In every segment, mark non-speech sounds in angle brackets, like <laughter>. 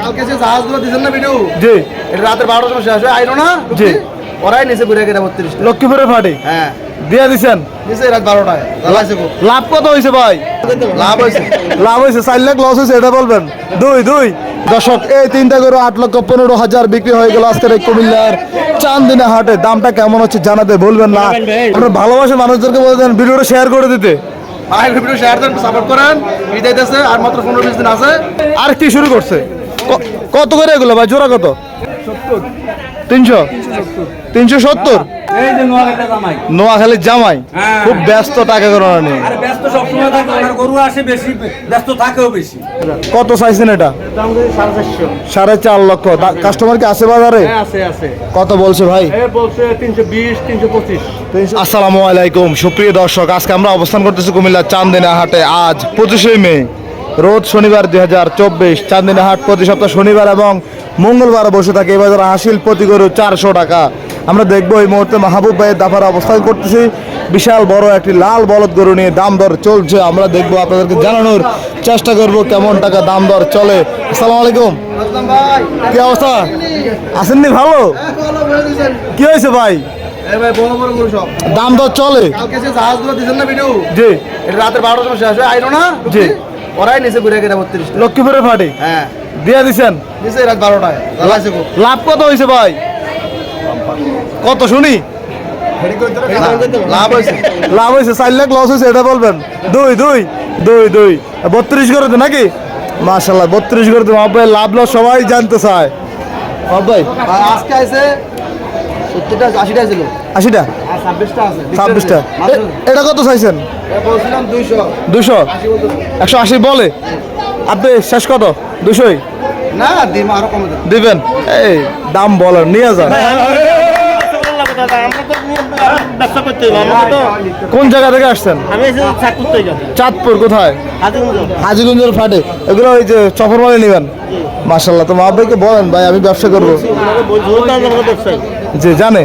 কালকে যে জাহাজগুলো দিয়েছেন না ভিডিও? জি। এটা রাতের বারোটার সময় শেষ হয়। আইলো না? জি। ওরাই নিচে ঘুরে গেলে বত্রিশ লক্ষ্মীপুরের ফাটে হ্যাঁ। দিয়ে দিছেন? নিচে রাত বারোটায়। লাভ কত হয়েছে ভাই? লাভ হয়েছে লাভ হয়েছে চার লাখ লস হয়েছে এটা বলবেন? দুই দুই। দর্শক এই তিনটা করে আট লক্ষ পনেরো হাজার বিক্রি হয়ে গেল আজকের এই কুমিল্লার চান্দিনা হাটে। দামটা কেমন হচ্ছে জানাতে বলবেন না। আপনার ভালোবাসা মানুষদেরকে বলতেন ভিডিওটা শেয়ার করে দিতে। ভাই ভিডিও শেয়ার দেন সাপোর্ট করেন। বিদায় আর মাত্র পনেরো বিশ দিন আছে। আর কি শুরু করছে? কত করে এগুলো ভাই? জোড়া কত? তিনশো। তিনশো সত্তর? নোয়াখালীর জামাই। হ্যাঁ। খুব ব্যস্ত টাকা নিয়ে। কত চাইছেন এটা? সাড়ে চার লক্ষ। কাস্টমার কি আছে বাজারে? আছে কত বলছে ভাই? আসসালামু আলাইকুম সুপ্রিয় দর্শক আজকে আমরা অবস্থান করতেছি কুমিল্লার চান্দিনা হাটে। আজ পঁচিশে মে। রোজ শনিবার দুই হাজার চব্বিশ চান্দিনা হাট প্রতি সপ্তাহ শনিবার এবং মঙ্গলবার বসে থাকে এবার হাসিল প্রতি গরু চারশো টাকা। আমরা দেখব এই মুহূর্তে মাহবুব ভাইয়ের দাফার অবস্থান করতেছি। বিশাল বড় একটি লাল বলদ গরু নিয়ে দাম দর চলছে। আমরা দেখব আপনাদেরকে জানানোর চেষ্টা করব কেমন টাকা দাম দর চলে। আসসালামু আলাইকুম। কি অবস্থা? আসেননি ভালো? কি হয়েছে ভাই? দাম দর চলে। জি। রাতের বারোটার সময় শেষ হয় না? জি। ওরাই নিচে ঘুরে গেলে বত্রিশ লক্ষ্মীপুরের ফাটে হ্যাঁ। দিয়ে দিছেন? নিচে রাত বারোটায় লাভ কত হয়েছে ভাই? কত শুনি? লাভ হয়েছে লাভ হয়েছে চার লাখ লস হয়েছে এটা বলবেন। দুই দুই দুই দুই। বত্রিশ করে তো নাকি? মাশাল্লাহ বত্রিশ করে তো ভাই লাভ লস সবাই জানতে চায়। ভাই আজকে আছে সত্তরটা আশিটা ছিল ছাব্বিশটা এটা কত চাইছেন দুইশো দুশো একশো আশি বলে আপনি শেষ কত দুশোই না দিবেন এই দাম বলেন নিয়ে যান কোন জায়গা থেকে আসছেন আমি এসে চাকরি থেকে যাব চাঁদপুর কোথায় হাজিগঞ্জ হাজিগঞ্জের ফাটে এগুলো ওই যে চফর মালে নেবেন মার্শাল্লাহ তো মা বলেন ভাই আমি ব্যবসা করব যে জানে।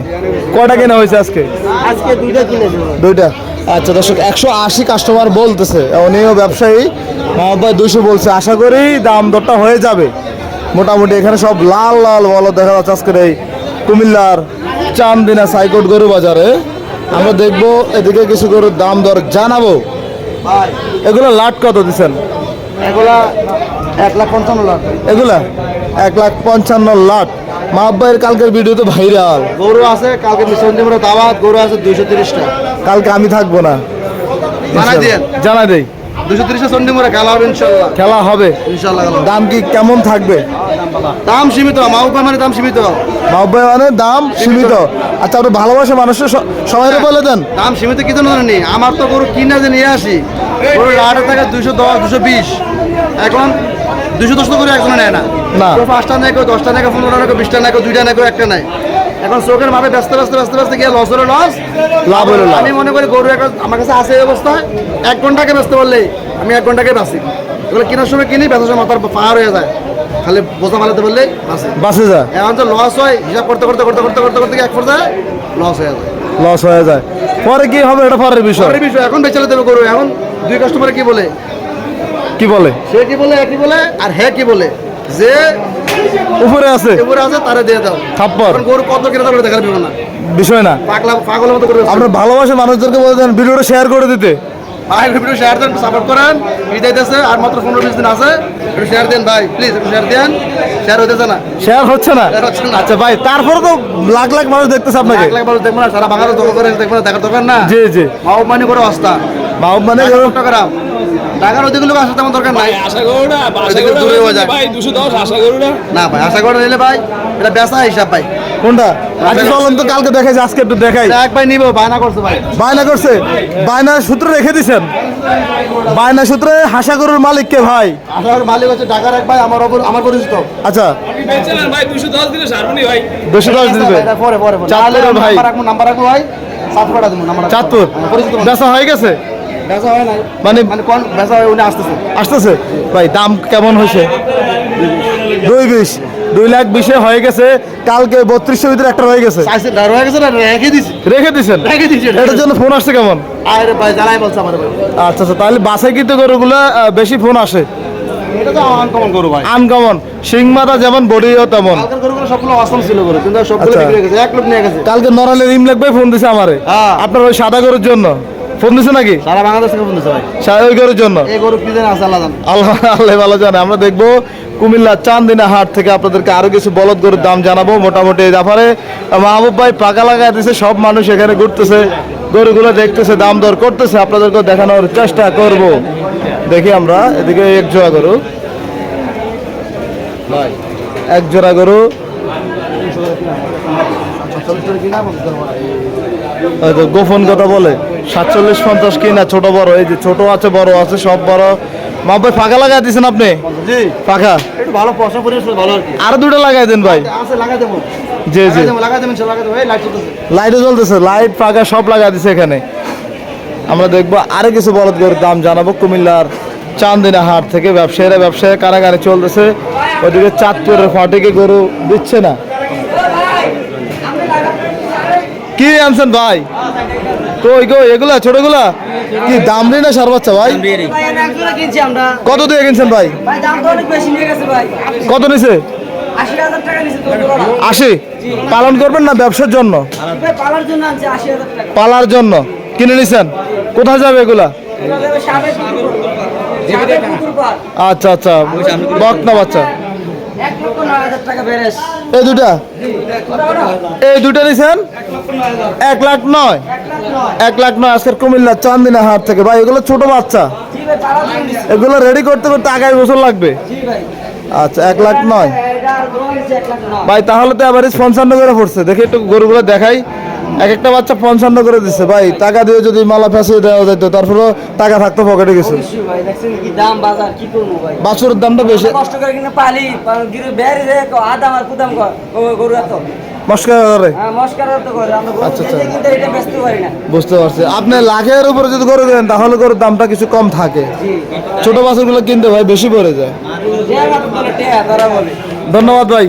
কয়টা কেনা হয়েছে আজকে? আজকে দুইটা কিনেছি দুইটা? আচ্ছা দর্শক একশো আশি কাস্টমার বলতেছে। উনিও ব্যবসায়ী মাহবুব ভাই দুশো বলছে। আশা করি দাম দরটা হয়ে যাবে। মোটামুটি এখানে সব লাল লাল বলো দেখা যাচ্ছে আজকের এই কুমিল্লার চান্দিনা সাইকোট গরু বাজারে। আমরা দেখব এদিকে কিছু গরুর দাম দর জানাব। এগুলো লাট কত দিচ্ছেন এগুলা এক লাখ পঞ্চান্ন লাখ। এগুলা এক লাখ পঞ্চান্ন লাখ মাহবাইয়ের কালকের ভিডিওতে ভাইরাল গরু আছে কালকে সন্ধ্যে দাওয়াত গরু আছে দুইশো তিরিশটা। কালকে আমি থাকব না। জানা দেই। দুশো সন্ধ্যে খেলা হবে ইনশাল্লাহ। খেলা হবে। ইনশাল্লাহ দাম কি কেমন থাকবে? দাম সীমিত মানে দাম সীমিত। মাহবাই মানে দাম সীমিত। আচ্ছা আপনি ভালোবাসা মানুষের সবাই বলে দেন। দাম সীমিত কি জন্য জানেন আমার তো গরু কিনা যে নিয়ে আসি গরু লাটে থাকে দুশো দশ দুশো বিশ। এখন দুশো দশ তো করে একজনে নেয় না। না। কেউ পাঁচটা নেয় কেউ দশটা নেয় কেউ পনেরোটা নেয় কেউ বিশটা নেয় কেউ দুইটা নেয় কেউ একটা নেয়। এখন চোখের মাথায় ব্যস্ত ব্যস্ত ব্যস্ত ব্যস্ত গিয়ে লস হলো লস লাভ হলো লাভ। আমি মনে করি গরু একটা আমার কাছে আছে এই অবস্থা এক ঘন্টাকে ব্যস্ত বললেই আমি এক ঘন্টাকে বাঁচি। এগুলো কেনার সময় কিনি বেচার সময় মাথার পাহাড় হয়ে যায়। খালি বোঝা মালাতে বললেই বাঁচি। বাসে যা এখন তো লস হয় হিসাব করতে করতে করতে করতে করতে করতে এক পর্যায়ে লস হয়ে যায়। লস হয়ে যায়। পরে কি হবে? এটা পরের বিষয়। পরের বিষয় এখন বেচালে দেবে গরু। এখন দুই কাস্টমারে কি বলে? কি বলে? সে কি বলে একই বলে আর হ্যাঁ কি বলে? যে উপরে আছে। উপরে আছে তারে দিয়ে দাও। থাপ্পর গরু কত কিনা তাহলে দেখার বিবে না। বিষয় না। পাগলা পাগলের মতো করে আপনার ভালোবাসা মানুষদেরকে বলে দেন ভিডিওটা শেয়ার করে দিতে। ভাই ভিডিও শেয়ার দেন সাপোর্ট করেন। বিদায় দিতেছে আর মাত্র পনেরো বিশ দিন আছে। একটু শেয়ার দেন ভাই প্লিজ একটু শেয়ার দেন। শেয়ার হইতেছে না। শেয়ার হচ্ছে না। আচ্ছা ভাই তারপরে তো লাখ লাখ মানুষ দেখতেছে আপনাকে। এক লাখ মানুষ দেখব না সারা বাংলাদেশ দখল করে দেখব না দেখার দরকার না। জি জি। মাহমানি করে অবস্থা। মাহবুব মানে টাকা টাকার অধিক লোক আসার তেমন দরকার নাই। আশা করো না আশা করো দূরে হয়ে যায়। ভাই দুশো দশ আশা করো না। না ভাই আশা করে নিলে ভাই এটা বেচা হিসাব ভাই। কোনটা? আচ্ছা চলুন তো কালকে দেখাই যে আজকে একটু দেখাই। এক ভাই নিবো বায়না করছে ভাই। বায়না করছে? বায়নার সূত্রে রেখে দিছেন। বায়না সূত্রে হাসা গরুর মালিক কে ভাই। আসার মালিক হচ্ছে ঢাকার এক ভাই আমার অপর- আমার পরিচিত। আচ্ছা। ভাই দিলে সারবনি ভাই। পরে পরে পরে। চাঁদপুরের ভাই। নাম্বার রাখব ভাই। দেবো নাম্বার বেচা হয়ে গেছে? বেচা হয় নাই। মানে মানে কোন বেচা হয় উনি আসতেছে। আসতেছে? ভাই দাম কেমন হয়েছে? দুই বিশ। দুই লাখ বিশে হয়ে গেছে কালকে ভিতরে একটা গেছে। চাইছে গেছে না রেখে দিছি। রেখে দিছেন? রেখে দিছি এটার জন্য ফোন আসছে কেমন? আরে ভাই জানাই বলছে আমার আচ্ছা আচ্ছা তাহলে বাসায় কিন্তু গরুগুলো বেশি ফোন আসে। এটা তো আনকমন গরু ভাই। আনকমন সিং মাথা যেমন বডিও তেমন। কালকের গরুগুলো সবগুলো অসম ছিল গরু কিন্তু সবগুলো আচ্ছা। বিক্রি হয়ে গেছে এক লোক নিয়ে গেছে। কালকে নরালে রিম লাগবে ফোন দিছে আমারে। হ্যাঁ। আপনার ওই সাদা গরুর জন্য। ফোন দিছে নাকি? সারা বাংলাদেশ থেকে বন্ধু ভাই। ওই গরুর জন্য? এই গরু কি জানে আছে আল্লাহ জানে। আল্লাহ আল্লাহ ভালো জানে। আমরা দেখব কুমিল্লা চান্দিনা হাট থেকে আপনাদেরকে আরও কিছু বলদ গরুর দাম জানাব মোটামুটি এই ব্যাপারে মাহবুব ভাই পাকা লাগাই দিছে সব মানুষ এখানে ঘুরতেছে গরুগুলো দেখতেছে দাম দর করতেছে। আপনাদেরকে দেখানোর চেষ্টা করব। দেখি আমরা এদিকে এক জোড়া গরু। এক জোড়া গরু। গোপন কথা বলে। সাতচল্লিশ পঞ্চাশ কিনা ছোট বড় এই যে ছোট আছে বড় আছে সব বড়। মা ভাই ফাঁকা লাগাই দিয়েছেন আপনি? ফাঁকা? একটু ভালো পয়সা ভালো আর কি। দুটো লাগাই দেন ভাই। লাগাই দেবো। জি জি। লাইটও জ্বলতেছে। লাইট ফাঁকা সব লাগাই দিছে এখানে। আমরা দেখব আরও কিছু বলদ গরুর দাম জানাব। কুমিল্লার চান্দিনা হাট থেকে ব্যবসায়ীরা ব্যবসায়ী কারাগারে চলতেছে। ওদিকে চাঁদপুরের ফাটিকে গরু দিচ্ছে না। কি আনছেন ভাই? কই কই এগুলা ছোটগুলা? কি দাম নেই না সার বাচ্চা ভাই? কত দিয়ে কিনছেন ভাই? ভাই দাম তো অনেক বেশি নিয়ে গেছে ভাই। কত নিছে? আশি? পালন করবেন না ব্যবসার জন্য? পালার জন্য কিনে নিছেন? কোথায় যাবে এগুলা? আচ্ছা আচ্ছা। বকনা বাচ্চা। এই দুটা? এই দুটা নিছেন? এক লাখ নয়। এক লাখ নয় আজকের কুমিল্লা চান্দিনা হাট থেকে। ভাই এগুলো ছোট বাচ্চা। এগুলো রেডি করতে করতে আগামী বছর লাগবে। আচ্ছা এক লাখ নয়। ভাই তাহলে তো এভারেজ পঞ্চান্ন করে পড়ছে। দেখি একটু গরুগুলো দেখাই। এক একটা বাচ্চা পঞ্চান্ন করে দিচ্ছে ভাই টাকা দিয়ে যদি মালা ফেসিয়ে দেওয়া যেত তারপরেও টাকা থাকতো পকেটে কিছু। বাছুরের দামটা বেশি। কষ্ট করে কিনে পালি আদাম আর কুদাম গরু এত। মস্কার করে হ্যাঁ করে আমরা আচ্ছা, আচ্ছা। বুঝতে পারছি। আপনি লাখের উপরে যদি গরু দেন তাহলে গরুর দামটা কিছু কম থাকে। জি। ছোট বাছুরগুলো কিনতে ভাই বেশি পড়ে যায়। ধন্যবাদ ভাই।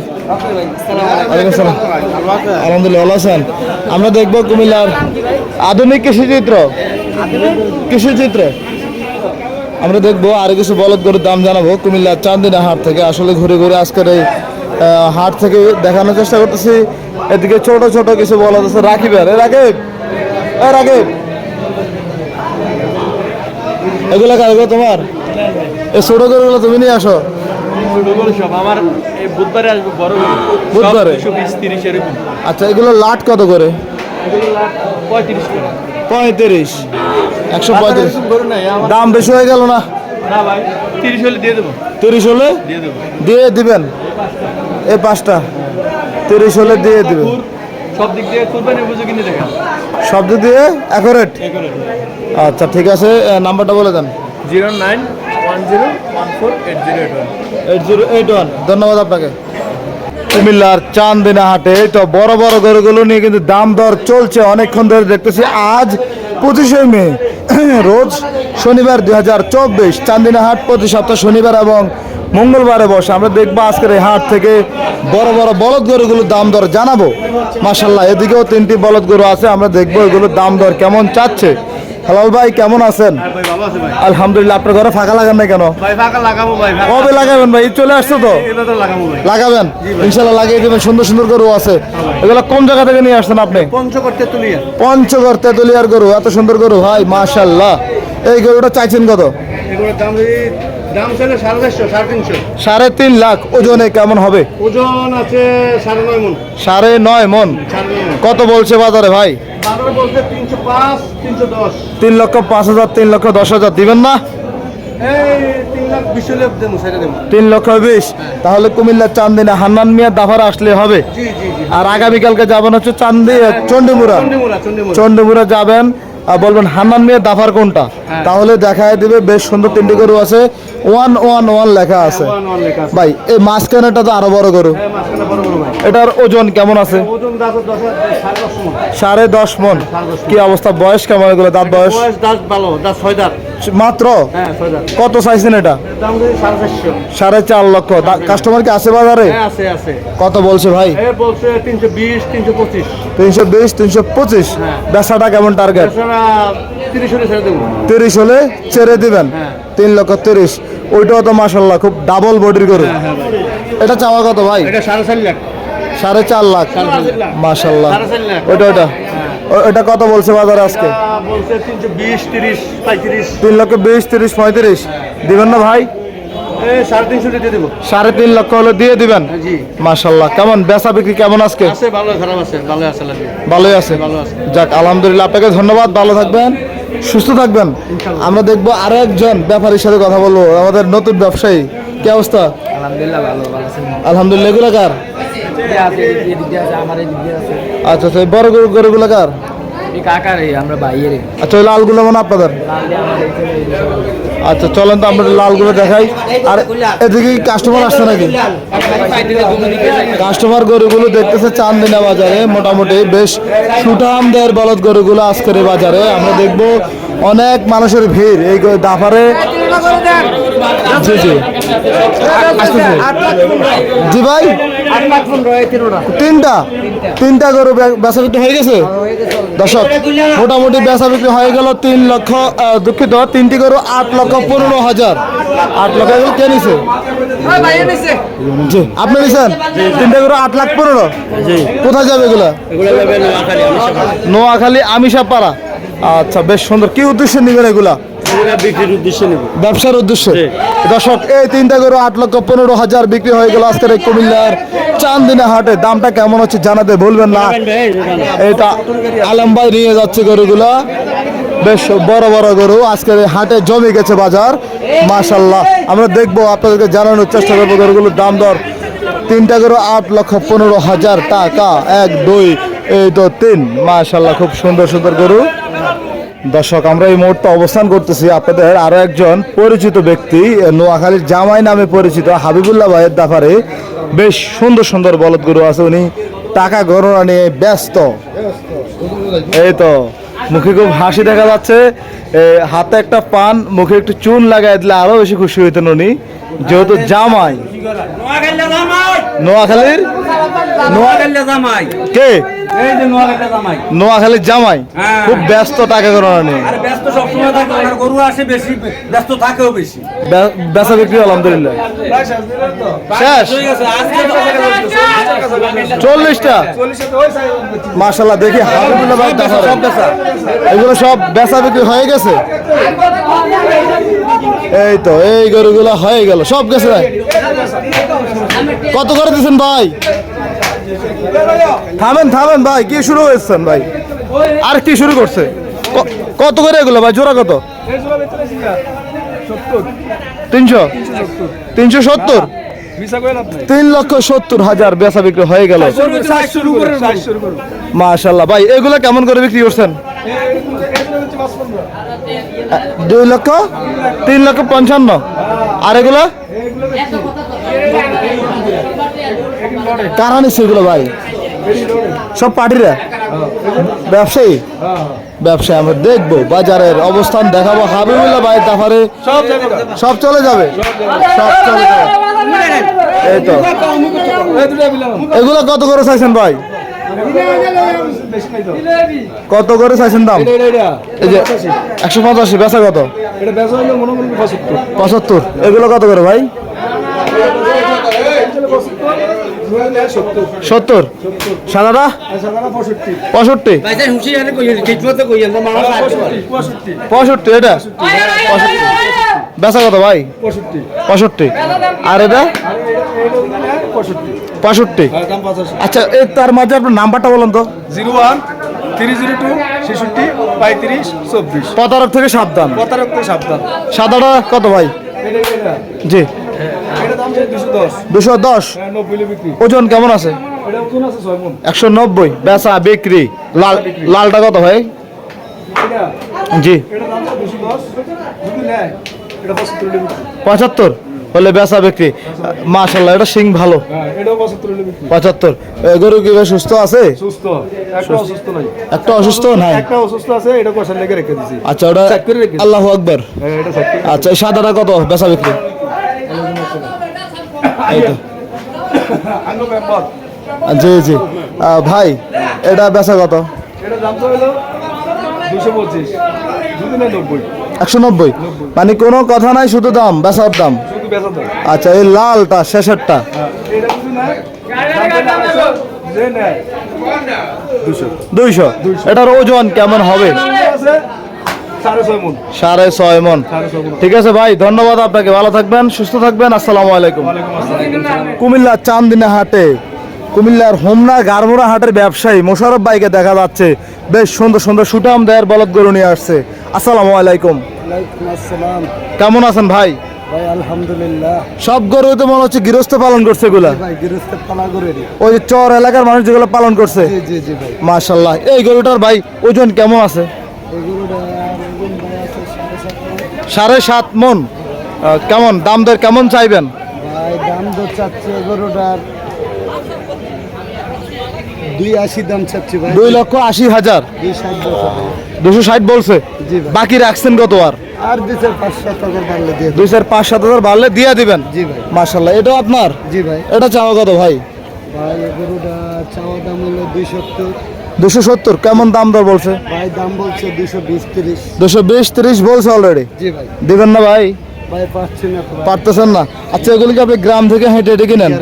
আলহামদুলিল্লাহ আছেন। আমরা দেখব কুমিল্লার আধুনিক কৃষি চিত্র। কৃষি চিত্র। আমরা দেখব আর কিছু বলদ গরুর দাম জানাব কুমিল্লার চান্দিনা হাট থেকে। আসলে ঘুরে ঘুরে আজকের এই হাট থেকে দেখানোর চেষ্টা করতেছি। এদিকে ছোট ছোট কিছু বলদ আছে। রাখিব আর রাকিব! এ রাকিব! এগুলা কারগুলো তোমার? এই ছোট গরুগুলো তুমি নিয়ে আসো। বুধবারে আচ্ছা এগুলো লাট কত করে? পঁয়ত্রিশ একশো পঁয়ত্রিশ। দাম বেশি হয়ে গেল না? তিরিশ হলে দিয়ে দেবো। তিরিশ হলে? দিয়ে দিয়ে দিবেন? এই পাঁচটা। তিরিশ হলে দিয়ে দিবেন কুর সব দিক দিয়ে কুরবানি বুঝে কিনে সব দিক দিয়ে অ্যাকোরেট আচ্ছা ঠিক আছে নাম্বারটা বলে দেন। Zero nine one zero one four eight zero eight one. Eight zero eight one. ধন্যবাদ আপনাকে। কুমিল্লার চান্দিনা হাটে এই তো বড় বড় গরুগুলো নিয়ে কিন্তু দাম দর চলছে অনেকক্ষণ ধরে দেখতেছি। আজ পঁচিশে মে <clears throat> রোজ শনিবার দুই হাজার চব্বিশ চান্দিনা হাট প্রতি সপ্তাহ শনিবার এবং মঙ্গলবারে বসে আমরা দেখব আজকের এই হাট থেকে বড় বড় বলদ গরুগুলোর দাম দর জানাব। মাসাল্লাহ এদিকেও তিনটি বলদ গরু আছে আমরা দেখব এগুলোর দাম দর কেমন চাচ্ছে। হেলাল ভাই কেমন আছেন? ভাই আলহামদুলিল্লাহ আপনার ঘরে ফাঁকা লাগান না কেন? কবে লাগাবেন ভাই? চলে আসছে তো? লাগাবেন? ইনশাল্লাহ লাগিয়ে দেবেন সুন্দর সুন্দর গরু আছে। এগুলো কোন জায়গা থেকে নিয়ে আসছেন আপনি? পঞ্চগড় তেতুলিয়া। তেতুলিয়ার গরু এত সুন্দর গরু ভাই মাশাল্লাহ এই গরুটা চাইছেন কত? দাম ছিল সাড়ে চারশো সাড়ে তিনশো। সাড়ে তিন লাখ ওজনে কেমন হবে? ওজন আছে সাড়ে নয় মন। সাড়ে নয় কত বলছে বাজারে ভাই? বাজারে বলতে তিনশো পাঁচ তিনশো দশ। তিন লক্ষ পাঁচ হাজার তিন লক্ষ দশ হাজার দিবেন না? তিন লক্ষ বিশ। তাহলে কুমিল্লার চান্দিনা হান্নান মিয়া দাফার আসলে হবে। আর আগামীকালকে যাবেন হচ্ছে চান্দি চন্ডিমুরা চন্ডিমুরা চন্ডিমুরা চন্ডিমুরা যাবেন। বলবেন হান্নান মিয়া দাফার কোনটা? তাহলে দেখায় দিবে বেশ সুন্দর তিনটি গরু আছে। ওয়ান ওয়ান ওয়ান লেখা আছে। লেখা আছে। ভাই এই মাঝখানেটা তো আরও বড় গরু। হ্যাঁ, এটার ওজন কেমন আছে? মন। সাড়ে দশ মন। কি অবস্থা? বয়স কেমন এগুলো? দাঁত বয়স দাঁত ভালো দাঁত ছয় দাঁত। মাত্র? হ্যাঁ কত চাইছেন এটা? সাড়ে চার লক্ষ। কাস্টমার কি আছে বাজারে? হ্যাঁ কত বলছে ভাই? তিনশো বিশ তিনশো পঁচিশ। হ্যাঁ। কেমন টার্গেট তিরিশ হলে ছেড়ে দিবেন। তিন লক্ষ তিরিশ। ওইটাও তো মাসাল্লাহ খুব ডাবল বডির গরু। এটা চাওয়া কত ভাই? সাড়ে চার লাখ। সাড়ে চার লাখ। মাসাল্লাহ। ওইটা ওইটা। এটা কত বলছে বাজারে আজকে? তিন লক্ষ বিশ তিরিশ পঁয়ত্রিশ। দিবেন না ভাই? সাড়ে তিন লক্ষ হলে দিয়ে দিবেন? জি। মাসাল্লাহ কেমন? বেচা বিক্রি কেমন আজকে? আছে ভালো খারাপ আছে ভালো আছে লাগে ভালোই আছে? যাক আলহামদুলিল্লাহ আপনাকে ধন্যবাদ ভালো থাকবেন সুস্থ থাকবেন। আমরা দেখব আরও একজন ব্যাপারীর সাথে কথা বলব আমাদের নতুন ব্যবসায়ী। কি অবস্থা? আলহামদুলিল্লাহ ভালো ভালো আছেন। আলহামদুলিল্লাহ এগুলো কার? আচ্ছা আচ্ছা বড় গরু গরুগুলো কার? আচ্ছা ওই লালগুলো মানে আপনাদের? আচ্ছা চলেন তো আমরা লালগুলো দেখাই। আর এদিকে কাস্টমার আসছে নাকি? কাস্টমার গরুগুলো দেখতেছে চান্দিনা বাজারে মোটামুটি বেশ সুঠামদের বলদ গরুগুলো আজকের এই বাজারে। আমরা দেখব অনেক মানুষের ভিড় এই দাফারে। জি জি। জি ভাই? তিনটা। তিনটা? গরু বেচা বিক্রি হয়ে গেছে? দর্শক মোটামুটি বেচা বিক্রি হয়ে গেল তিন লক্ষ দুঃখিত তিনটি গরু আট লক্ষ পনেরো হাজার। আট লক্ষ কে নিছে? জি আপনি নিছেন? তিনটা গরু আট লাখ পনেরো? কোথায় যাবে এগুলো? নোয়াখালী আমিষা পাড়া আচ্ছা বেশ সুন্দর। কি উদ্দেশ্যে নিবেন এগুলা? ব্যবসার উদ্দেশ্যে? দর্শক এই তিনটা গরু আট লক্ষ পনেরো হাজার বিক্রি হয়ে গেল আজকের এই কুমিল্লার চান্দিনা হাটে। দামটা কেমন হচ্ছে জানাতে ভুলবেন না। এটা আলম ভাই নিয়ে যাচ্ছে গরুগুলা। বেশ বড় বড় গরু। আজকের হাটে জমে গেছে বাজার। মাশাল্লাহ আমরা দেখব আপনাদেরকে জানানোর চেষ্টা করব গরুগুলোর দাম দর। তিনটা গরু আট লক্ষ পনেরো হাজার টাকা। এক দুই এই তো তিন। মাশাল্লাহ খুব সুন্দর সুন্দর গরু। দর্শক আমরা এই মুহূর্তে অবস্থান করতেছি আপনাদের আরও একজন পরিচিত ব্যক্তি নোয়াখালীর জামাই নামে পরিচিত হাবিবুল্লাহ ভাইয়ের দাফারে। বেশ সুন্দর সুন্দর বলদ গরু আছে উনি। টাকা গণনা নিয়ে ব্যস্ত। এই তো মুখে খুব হাসি দেখা যাচ্ছে। হাতে একটা পান মুখে একটু চুন লাগাই দিলে আরও বেশি খুশি হইতেন উনি। যেহেতু জামাই। নোয়াখালীর নোয়াখালী জামাই। কে? নোয়াখালীর জামাই। হ্যাঁ। খুব ব্যস্ত টাকা নিয়ে। আর ব্যস্ত সবসময় থাকে গরু আসে বেশি ব্যস্ত থাকেও বেশি। বেচা বিক্রি আলহামদুলিল্লাহ। শেষ। চল্লিশটা। দেখি হাবিবুল্লাহ ভাই দেখা সব বেচা। এগুলো সব বেচা বিক্রি হয়ে গেছে? এই তো এই গরুগুলো হয়ে গেল। সব গেছে কত করে দিচ্ছেন ভাই? থামেন থামেন ভাই, কি শুরু হয়েছেন ভাই? আর কি শুরু করছে? কত করে এগুলো ভাই? জোড়া কত? তিনশো? তিনশো সত্তর? তিন লক্ষ সত্তর হাজার বেচা বিক্রি হয়ে গেল। মাশাল্লাহ ভাই, এগুলো কেমন করে বিক্রি করছেন? দুই লক্ষ? তিন লক্ষ পঞ্চান্ন। আর এগুলো? কারা নিচ্ছে এগুলো ভাই? সব পার্টিরা? ব্যবসায়ী? ব্যবসায়ী আমরা দেখব বাজারের অবস্থান দেখাবো। হাবিবুল্লাহ ভাই তারপরে সব চলে যাবে। সব চলে যাবে? এই তো। এগুলো কত করে চাইছেন ভাই? কত করে চাইছেন দাম? এই যে একশো পঁচাশি বেচা কত? পঁচাত্তর। এগুলো কত করে ভাই? সত্তর। সাদাটা? পঁয়ষট্টি। পঁয়ষট্টি এটা? পঁয়ষট্টি। বেচা কত ভাই? পঁয়ষট্টি। আর এটা? পঁয়ষট্টি। আচ্ছা এই তার মাঝে আপনার নাম্বারটা বলুন তো। Zero one three zero two ছেষট্টি পঁয়ত্রিশ চব্বিশ। প্রতারক থেকে সাবধান। প্রতারক থেকে সাবধান। সাদাটা কত ভাই? জি। দুশো দশ। হ্যাঁ, ওজন কেমন আছে? একশো নব্বই। বেচা বিক্রি। লাল লালটা কত ভাই? জি। পঁচাত্তর হলে বেচা বিক্রি। মাশাল্লাহ এটা সিং ভালো। হ্যাঁ পঁচাত্তর গরু কি সুস্থ আছে? একটা অসুস্থ নাই। আচ্ছা ওটা। আল্লাহ আকবর। হ্যাঁ আচ্ছা সাদাটা কত? বেচা বিক্রি? জি জি। ভাই, এটা বেচা কত? একশো নব্বই। মানে কোনো কথা নাই, শুধু দাম, বেচার দাম। আচ্ছা এই লালটা, শেষেরটা। দুইশো। এটার ওজন কেমন হবে? সাড়ে ছয় মন। ঠিক আছে ভাই ধন্যবাদ আপনাকে। ভালো থাকবেন সুস্থ থাকবেন আসসালামু আলাইকুম। কুমিল্লা চান্দিনা হাটে কুমিল্লার হোমনা গারমোড়া হাটের ব্যবসায়ী মোশারফ ভাইকে দেখা যাচ্ছে। বেশ সুন্দর সুন্দর সুটাম দেয়ের বলদ গরু নিয়ে আসছে। আসসালামু আলাইকুম। কেমন আছেন ভাই? আলহামদুলিল্লাহ। সব গরু তো মনে হচ্ছে গৃহস্থ পালন করছে এগুলা। ওই যে চর এলাকার মানুষ যেগুলো পালন করছে। মাশাল্লাহ। এই গরুটার ভাই ওজন কেমন আছে এগুলোটা ওজন ভাই আছে সাড়ে সাত মণ। সাড়ে সাত মন। কেমন? দাম দর কেমন চাইবেন? ভাই দাম চাচ্ছে দুই আশি দাম চাচ্ছি ভাই। দুই লক্ষ আশি হাজার। দুশো ষাট বলছে। বাকি রাখছেন কত আর? আর দুই চার পাঁচশো টাকার বাড়লে দিয়ে দুই চার পাঁচ সাত হাজার বাড়লে দিয়ে দিবেন? জি ভাই। মাশাল্লাহ এটা আপনার? জি ভাই। এটা চাওয়া কত ভাই? চাওয়া দাম হলো দুই সত্তর। দুশো সত্তর কেমন দাম দর বলছে? ভাই দাম বলছে দুশো বিশ তিরিশ। দুশো বিশ তিরিশ বলছে অলরেডি জি ভাই। দিবেন না ভাই? পারতেছেন না? আচ্ছা এগুলো কি আপনি গ্রাম থেকে হেঁটে হেঁটে কিনেন?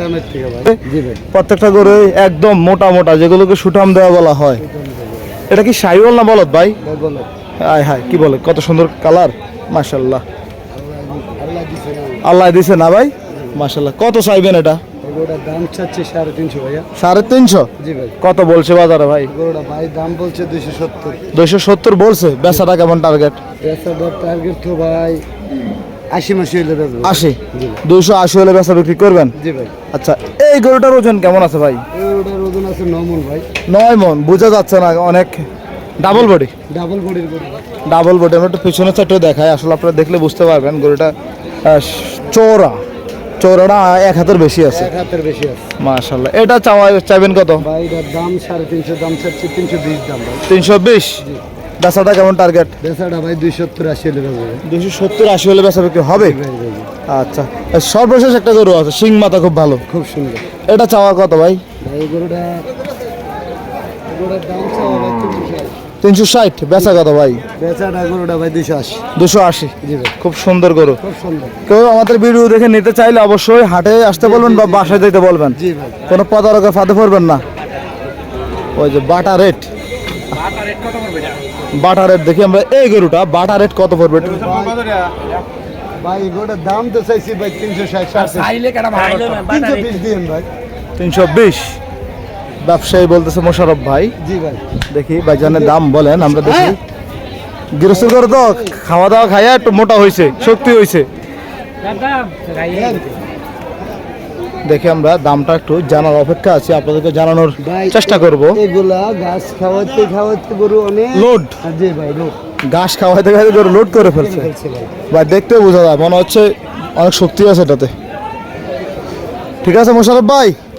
প্রত্যেকটা গরু একদম মোটা মোটা যেগুলোকে সুঠাম দেওয়া বলা হয়। এটা কি সাইওয়াল না বলত ভাই? আয় হায় কি বলে? কত সুন্দর কালার মাশাল্লাহ আল্লাহ দিছে না। ভাই? মাশাল্লাহ কত চাইবেন এটা? এগুলোটা দাম চাচ্ছে সাড়ে তিনশো ভাইয়া। সাড়ে তিনশো? জি ভাই। কত বলছে বাজারে ভাই? এগুলোটা ভাই দাম বলছে দুইশো সত্তর। দুইশো সত্তর বলছে? বেচাটা কেমন টার্গেট পেশাদার টার্গেট তো ভাই আশি মাসি হইলে বেচবো। আশি? দুইশো আশি হলে বেচা বিক্রি করবেন? জি ভাই। আচ্ছা এই গরুটার ওজন কেমন আছে ভাই? এগুলোটার ওজন আছে নমন ভাই। নয় মন বোঝা যাচ্ছে না অনেক। ডাবল বডি ডাবল বডির গরু ডাবল বডি আমরা একটু পিছনে চারটে দেখাই আসলে আপনারা দেখলে বুঝতে পারবেন গরুটা চৌড়া চৌড়াটা এক হাতের বেশি আছে। এক হাতের বেশি আছে। মাশাল্লাহ এটা চাওয়া চাইবেন কত? ভাই এটার দাম সাড়ে তিনশো দাম চাচ্ছি তিনশো বিশ দাম তিনশো বিশ? বেচাটা কেমন টার্গেট বেচাটা ভাই দুই সত্তর আশি হলে দুশো সত্তর আশি হলে বেচা বিক্রি হবে। আচ্ছা। সর্বশেষ একটা গরু আছে শিং মাথা খুব ভালো। খুব সুন্দর। এটা চাওয়া কত ভাই? ভাই গরুটা গরুটার দাম চাওয়া তিনশো ষাট বেচা কত ভাই? বেচাটা গরুটা ভাই দুইশো আশি। দুশো আশি। জি ভাই। খুব সুন্দর গরু। কেউ আমাদের ভিডিও দেখে নিতে চাইলে অবশ্যই হাটে আসতে বলবেন বা বাসায় যেতে বলবেন। কোনো প্রতারকের ফাঁদে পড়বেন না। ওই যে বাটা রেট। বাটা রেট দেখি আমরা। এই গরুটা বাটা রেট কত পড়বে? ভাই গরুটার দাম তো চাইছি ভাই তিনশো ষাট ষাট তিনশো। বিশ দিন ভাই। তিনশো বিশ। ব্যবসায়ী বলতেছে মোশারফ ভাই। জি ভাই। দেখি ভাইজানের দাম বলেন আমরা দেখি। গৃহস্থ করে তো খাওয়া দাওয়া খাইয়া একটু মোটা হয়েছে শক্তি হয়েছে দেখি আমরা দামটা একটু জানার অপেক্ষা আছে আপনাদেরকে জানানোর চেষ্টা করব। এগুলা গাছ খাওয়াতে খাওয়াতে গরু অনেক লোড। জি ভাই লোড। ঘাস খাওয়াইতে খাওয়াইতে গরু লোড করে ফেলছে। ভাই। দেখতে বোঝা যায় মনে হচ্ছে অনেক শক্তি আছে এটাতে। ঠিক আছে মোশারফ ভাই?